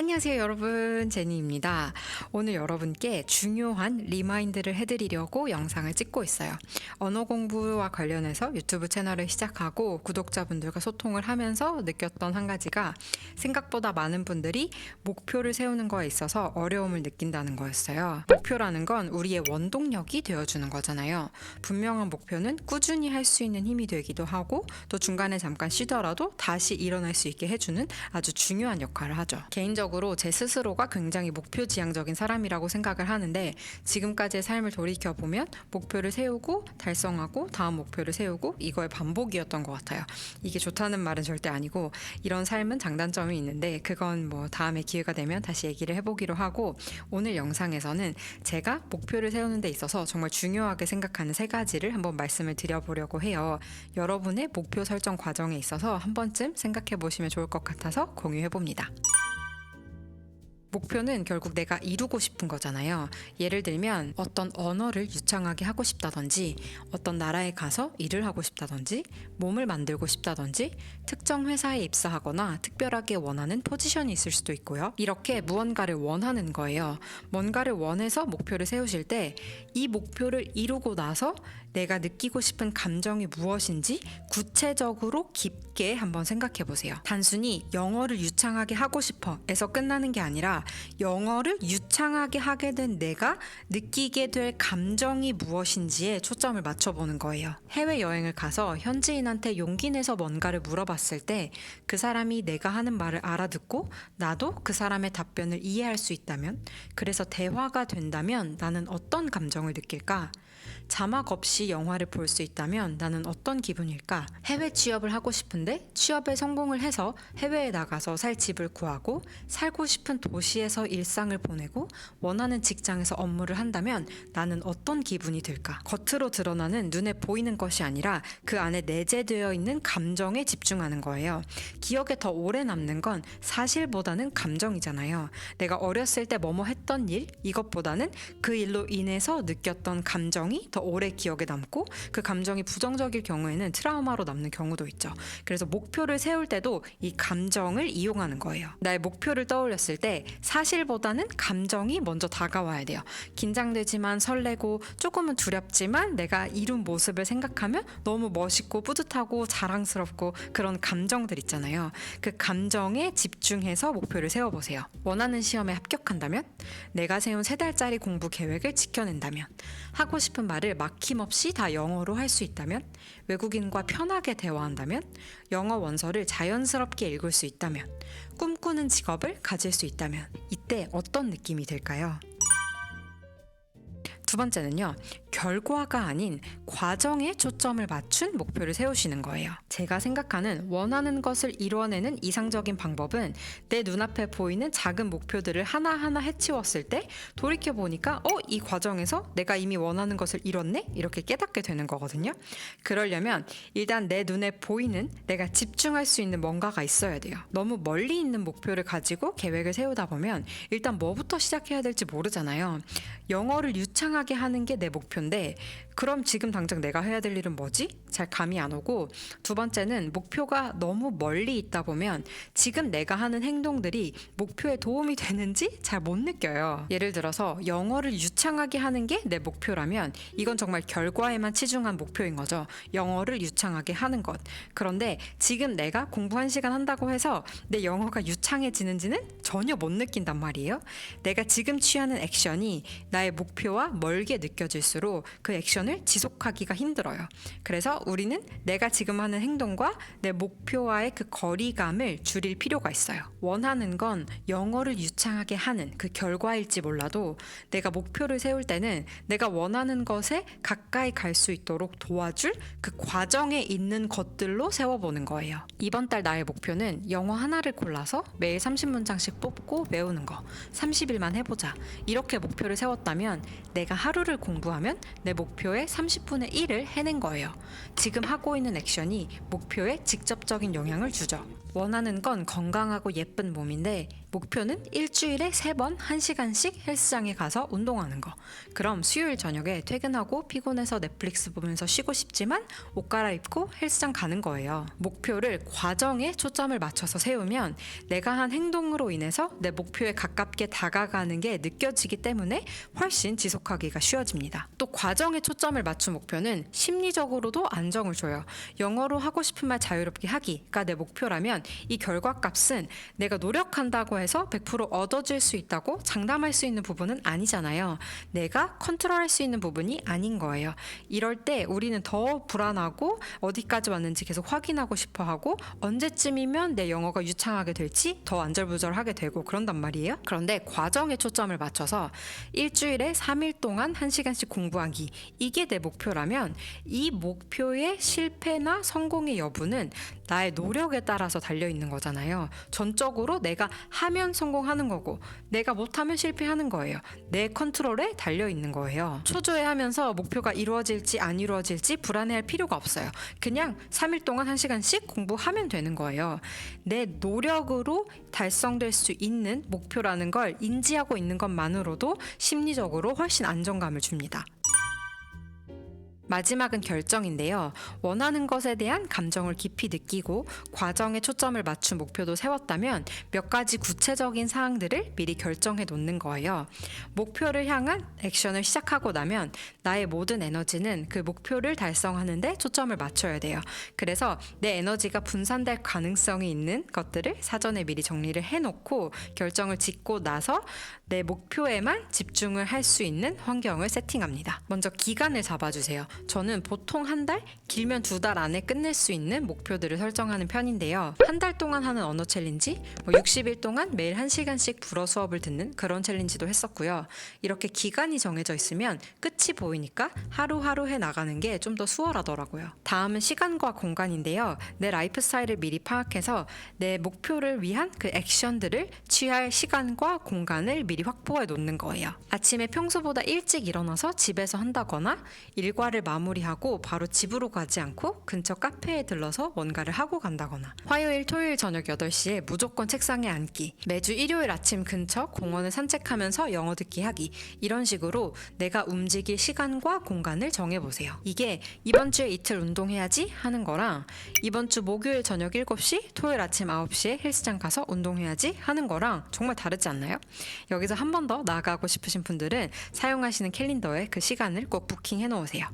안녕하세요, 여러분. 제니입니다. 오늘 여러분께 중요한 리마인드를 해드리려고 영상을 찍고 있어요. 언어 공부와 관련해서 유튜브 채널을 시작하고 구독자분들과 소통을 하면서 느꼈던 한 가지가 생각보다 많은 분들이 목표를 세우는 거에 있어서 어려움을 느낀다는 거였어요. 목표라는 건 우리의 원동력이 되어주는 거잖아요. 분명한 목표는 꾸준히 할 수 있는 힘이 되기도 하고 또 중간에 잠깐 쉬더라도 다시 일어날 수 있게 해주는 아주 중요한 역할을 하죠. 개인적으로 제 스스로가 굉장히 목표 지향적인 사람이라고 생각을 하는데 지금까지의 삶을 돌이켜 보면 목표를 세우고 달성하고 다음 목표를 세우고 이거의 반복이었던 것 같아요. 이게 좋다는 말은 절대 아니고 이런 삶은 장단점이 있는데 그건 뭐 다음에 기회가 되면 다시 얘기를 해보기로 하고 오늘 영상에서는 제가 목표를 세우는 데 있어서 정말 중요하게 생각하는 세 가지를 한번 말씀을 드려보려고 해요. 여러분의 목표 설정 과정에 있어서 한 번쯤 생각해 보시면 좋을 것 같아서 공유해 봅니다. 목표는 결국 내가 이루고 싶은 거잖아요. 예를 들면 어떤 언어를 유창하게 하고 싶다든지, 어떤 나라에 가서 일을 하고 싶다든지, 몸을 만들고 싶다든지, 특정 회사에 입사하거나 특별하게 원하는 포지션이 있을 수도 있고요. 이렇게 무언가를 원하는 거예요. 뭔가를 원해서 목표를 세우실 때 이 목표를 이루고 나서 내가 느끼고 싶은 감정이 무엇인지 구체적으로 깊게 한번 생각해 보세요. 단순히 영어를 유창하게 하고 싶어에서 끝나는 게 아니라 영어를 유창하게 하게 된 내가 느끼게 될 감정이 무엇인지에 초점을 맞춰보는 거예요. 해외 여행을 가서 현지인한테 용기 내서 뭔가를 물어봤을 때 그 사람이 내가 하는 말을 알아듣고 나도 그 사람의 답변을 이해할 수 있다면 그래서 대화가 된다면 나는 어떤 감정을 느낄까? 자막 없이 영화를 볼 수 있다면 나는 어떤 기분일까? 해외 취업을 하고 싶은데 취업에 성공을 해서 해외에 나가서 살 집을 구하고 살고 싶은 도시에서 일상을 보내고 원하는 직장에서 업무를 한다면 나는 어떤 기분이 들까? 겉으로 드러나는 눈에 보이는 것이 아니라 그 안에 내재되어 있는 감정에 집중하는 거예요. 기억에 더 오래 남는 건 사실보다는 감정이잖아요. 내가 어렸을 때 뭐뭐 했던 일 이것보다는 그 일로 인해서 느꼈던 감정이 더 오래 기억에 남고 그 감정이 부정적일 경우에는 트라우마로 남는 경우도 있죠. 그래서 목표를 세울 때도 이 감정을 이용하는 거예요. 나의 목표를 떠올렸을 때 사실보다는 감정이 먼저 다가와야 돼요. 긴장되지만 설레고 조금은 두렵지만 내가 이룬 모습을 생각하면 너무 멋있고 뿌듯하고 자랑스럽고 그런 감정들 있잖아요. 그 감정에 집중해서 목표를 세워보세요. 원하는 시험에 합격한다면, 내가 세운 세 달짜리 공부 계획을 지켜낸다면, 하고 싶은 말을 막힘없이 다 영어로 할 수 있다면, 외국인과 편하게 대화한다면, 영어 원서를 자연스럽게 읽을 수 있다면, 꿈꾸는 직업을 가질 수 있다면, 이때 어떤 느낌이 들까요? 두 번째는요, 결과가 아닌 과정에 초점을 맞춘 목표를 세우시는 거예요. 제가 생각하는 원하는 것을 이뤄내는 이상적인 방법은 내 눈앞에 보이는 작은 목표들을 하나하나 해치웠을 때 돌이켜보니까, 어, 이 과정에서 내가 이미 원하는 것을 이뤘네? 이렇게 깨닫게 되는 거거든요. 그러려면 일단 내 눈에 보이는 내가 집중할 수 있는 뭔가가 있어야 돼요. 너무 멀리 있는 목표를 가지고 계획을 세우다 보면 일단 뭐부터 시작해야 될지 모르잖아요. 영어를 유창하게 하는 게 내 목표 인데 그럼 지금 당장 내가 해야 될 일은 뭐지? 잘 감이 안 오고 두 번째는 목표가 너무 멀리 있다 보면 지금 내가 하는 행동들이 목표에 도움이 되는지 잘 못 느껴요. 예를 들어서 영어를 유창하게 하는 게 내 목표라면 이건 정말 결과에만 치중한 목표인 거죠. 영어를 유창하게 하는 것. 그런데 지금 내가 공부 한 시간 한다고 해서 내 영어가 유창해지는지는 전혀 못 느낀단 말이에요. 내가 지금 취하는 액션이 나의 목표와 멀게 느껴질수록 그 액션을 지속하기가 힘들어요. 그래서 우리는 내가 지금 하는 행동과 내 목표와의 그 거리감을 줄일 필요가 있어요. 원하는 건 영어를 유창하게 하는 그 결과일지 몰라도 내가 목표를 세울 때는 내가 원하는 것에 가까이 갈 수 있도록 도와줄 그 과정에 있는 것들로 세워보는 거예요. 이번 달 나의 목표는 영어 하나를 골라서 매일 30문장씩 뽑고 외우는 거. 30일만 해보자. 이렇게 목표를 세웠다면 내가 하루를 공부 하면 내 목표의 30분의 1을 해낸 거예요. 지금 하고 있는 액션이 목표에 직접적인 영향을 주죠. 원하는 건 건강하고 예쁜 몸인데 목표는 일주일에 세 번 한시간씩 헬스장에 가서 운동하는 거. 그럼 수요일 저녁에 퇴근하고 피곤해서 넷플릭스 보면서 쉬고 싶지만 옷 갈아입고 헬스장 가는 거예요. 목표를 과정에 초점을 맞춰서 세우면 내가 한 행동으로 인해서 내 목표에 가깝게 다가가는 게 느껴지기 때문에 훨씬 지속하기가 쉬워집니다. 또 과정에 초점을 맞춘 목표는 심리적으로도 안정을 줘요. 영어로 하고 싶은 말 자유롭게 하기가 내 목표라면 이 결과값은 내가 노력한다고 해서 100% 얻어질 수 있다고 장담할 수 있는 부분은 아니잖아요. 내가 컨트롤할 수 있는 부분이 아닌 거예요. 이럴 때 우리는 더 불안하고 어디까지 왔는지 계속 확인하고 싶어 하고 언제쯤이면 내 영어가 유창하게 될지 더 안절부절하게 되고 그런단 말이에요. 그런데 과정에 초점을 맞춰서 일주일에 3일 동안 1시간씩 공부하기 이게 내 목표라면 이 목표의 실패나 성공의 여부는 나의 노력에 따라서 달려 있는 거잖아요. 전적으로 내가 하면 성공하는 거고 내가 못하면 실패하는 거예요. 내 컨트롤에 달려 있는 거예요. 초조해하면서 목표가 이루어질지 안 이루어질지 불안해할 필요가 없어요. 그냥 3일 동안 1시간씩 공부하면 되는 거예요. 내 노력으로 달성될 수 있는 목표라는 걸 인지하고 있는 것만으로도 심리적으로 훨씬 안정감을 줍니다. 마지막은 결정인데요. 원하는 것에 대한 감정을 깊이 느끼고 과정에 초점을 맞춘 목표도 세웠다면 몇 가지 구체적인 사항들을 미리 결정해 놓는 거예요. 목표를 향한 액션을 시작하고 나면 나의 모든 에너지는 그 목표를 달성하는데 초점을 맞춰야 돼요. 그래서 내 에너지가 분산될 가능성이 있는 것들을 사전에 미리 정리를 해 놓고 결정을 짓고 나서 내 목표에만 집중을 할 수 있는 환경을 세팅합니다. 먼저 기간을 잡아주세요. 저는 보통 한 달, 길면 두 달 안에 끝낼 수 있는 목표들을 설정하는 편인데요. 한 달 동안 하는 언어 챌린지, 뭐 60일 동안 매일 1시간씩 불어 수업을 듣는 그런 챌린지도 했었고요. 이렇게 기간이 정해져 있으면 끝이 보이니까 하루하루 해 나가는 게 좀 더 수월하더라고요. 다음은 시간과 공간인데요. 내 라이프 스타일을 미리 파악해서 내 목표를 위한 그 액션들을 취할 시간과 공간을 미리 확보해 놓는 거예요. 아침에 평소보다 일찍 일어나서 집에서 한다거나 일과를 마무리하고 바로 집으로 가지 않고 근처 카페에 들러서 뭔가를 하고 간다거나 화요일, 토요일 저녁 8시에 무조건 책상에 앉기 매주 일요일 아침 근처 공원을 산책하면서 영어 듣기 하기 이런 식으로 내가 움직일 시간과 공간을 정해보세요. 이게 이번 주에 이틀 운동해야지 하는 거랑 이번 주 목요일 저녁 7시, 토요일 아침 9시에 헬스장 가서 운동해야지 하는 거랑 정말 다르지 않나요? 여기서 한 번 더 나아가고 싶으신 분들은 사용하시는 캘린더에 그 시간을 꼭 부킹해 놓으세요.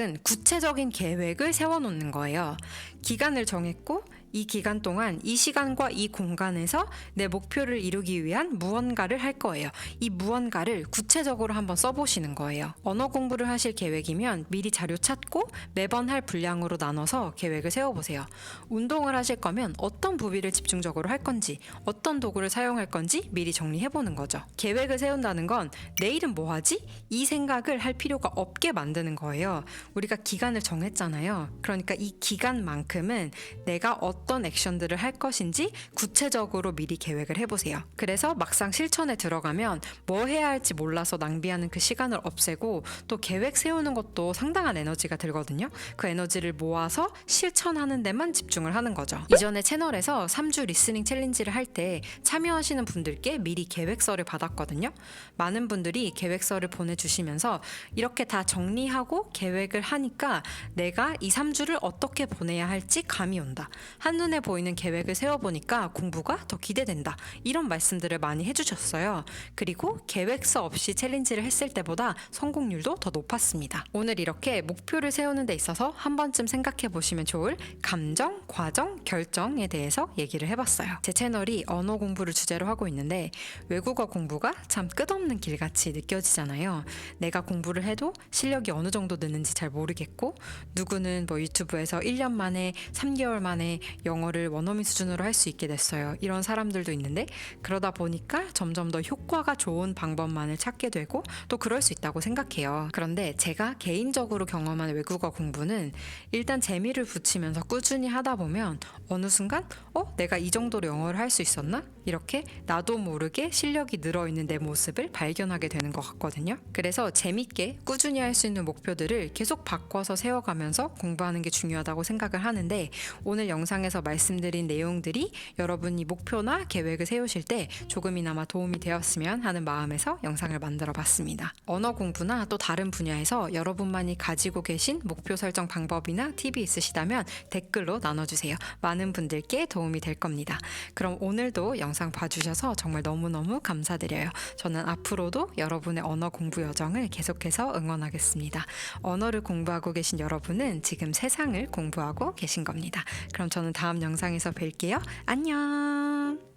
은 구체적인 계획을 세워 놓는 거예요. 기간을 정했고 이 기간 동안 이 시간과 이 공간에서 내 목표를 이루기 위한 무언가를 할 거예요. 이 무언가를 구체적으로 한번 써보시는 거예요. 언어 공부를 하실 계획이면 미리 자료 찾고 매번 할 분량으로 나눠서 계획을 세워보세요. 운동을 하실 거면 어떤 부위를 집중적으로 할 건지, 어떤 도구를 사용할 건지 미리 정리해보는 거죠. 계획을 세운다는 건 내일은 뭐 하지? 이 생각을 할 필요가 없게 만드는 거예요. 우리가 기간을 정했잖아요. 그러니까 이 기간만큼은 내가 어떤 액션들을 할 것인지 구체적으로 미리 계획을 해보세요. 그래서 막상 실천에 들어가면 뭐 해야 할지 몰라서 낭비하는 그 시간을 없애고 또 계획 세우는 것도 상당한 에너지가 들거든요. 그 에너지를 모아서 실천하는 데만 집중을 하는 거죠. 이전에 채널에서 3주 리스닝 챌린지를 할 때 참여하시는 분들께 미리 계획서를 받았거든요. 많은 분들이 계획서를 보내주시면서 이렇게 다 정리하고 계획을 하니까 내가 이 3주를 어떻게 보내야 할지 감이 온다. 한 눈에 보이는 계획을 세워보니까 공부가 더 기대된다. 이런 말씀들을 많이 해주셨어요. 그리고 계획서 없이 챌린지를 했을 때보다 성공률도 더 높았습니다. 오늘 이렇게 목표를 세우는 데 있어서 한 번쯤 생각해 보시면 좋을 감정, 과정, 결정에 대해서 얘기를 해봤어요. 제 채널이 언어 공부를 주제로 하고 있는데 외국어 공부가 참 끝없는 길같이 느껴지잖아요. 내가 공부를 해도 실력이 어느 정도 느는지 잘 모르겠고 누구는 뭐 유튜브에서 1년 만에 3개월 만에 영어를 원어민 수준으로 할 수 있게 됐어요. 이런 사람들도 있는데 그러다 보니까 점점 더 효과가 좋은 방법만을 찾게 되고 또 그럴 수 있다고 생각해요. 그런데 제가 개인적으로 경험한 외국어 공부는 일단 재미를 붙이면서 꾸준히 하다 보면 어느 순간 어 내가 이 정도로 영어를 할 수 있었나 이렇게 나도 모르게 실력이 늘어 있는 내 모습을 발견하게 되는 것 같거든요. 그래서 재밌게 꾸준히 할 수 있는 목표들을 계속 바꿔서 세워가면서 공부하는 게 중요하다고 생각을 하는데 오늘 영상에서 영상에서 말씀드린 내용들이 여러분이 목표나 계획을 세우실 때 조금이나마 도움이 되었으면 하는 마음에서 영상을 만들어 봤습니다. 언어 공부나 또 다른 분야에서 여러분만이 가지고 계신 목표 설정 방법이나 팁이 있으시다면 댓글로 나눠주세요. 많은 분들께 도움이 될 겁니다. 그럼 오늘도 영상 봐주셔서 정말 너무너무 감사드려요. 저는 앞으로도 여러분의 언어 공부 여정을 계속해서 응원하겠습니다. 언어를 공부하고 계신 여러분은 지금 세상을 공부하고 계신 겁니다. 그럼 저는 다음 영상에서 뵐게요. 안녕!